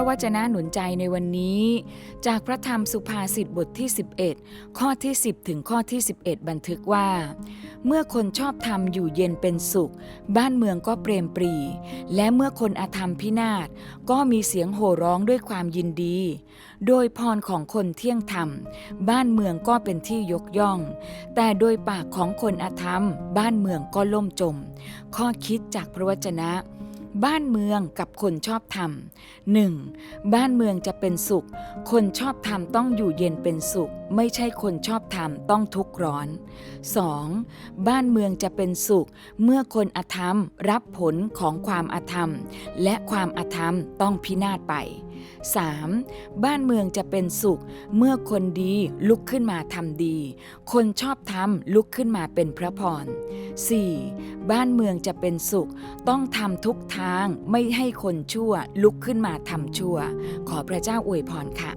ระวจนะหนุนใจในวันนี้ จากพระธรรมสุภาษิตบทที่ 11 ข้อที่ 10 ถึงข้อที่ 11 บันทึกว่า เมื่อคนชอบธรรมอยู่เย็นเป็นสุข บ้านเมืองก็เปรมปรี และเมื่อคนอธรรมพินาศก็มีเสียงโห่ร้องด้วยความยินดี โดยพรของคนเที่ยงธรรม บ้านเมืองก็เป็นที่ยกย่อง แต่โดยปากของคนอธรรม บ้านเมืองก็ล่มจม ข้อคิดจากพระวจนะ บ้านเมืองกับคนชอบธรรม 1. บ้านเมืองจะเป็นสุข คนชอบธรรมต้องอยู่เย็นเป็นสุข ไม่ใช่คนชอบธรรมต้องทุกข์ร้อน 2. บ้านเมืองจะเป็นสุข เมื่อคนอธรรมรับผลของความอธรรม และความอธรรมต้องพินาศไป 3. บ้านเมืองจะเป็นสุข เมื่อคนดีลุกขึ้นมาทำดี คนชอบธรรมลุกขึ้นมาเป็นพระพร 4. บ้านเมืองจะเป็นสุข ต้องทำทุกทางไม่ให้คนชั่วลุกขึ้นมาทำชั่ว ขอพระเจ้าอวยพรค่ะ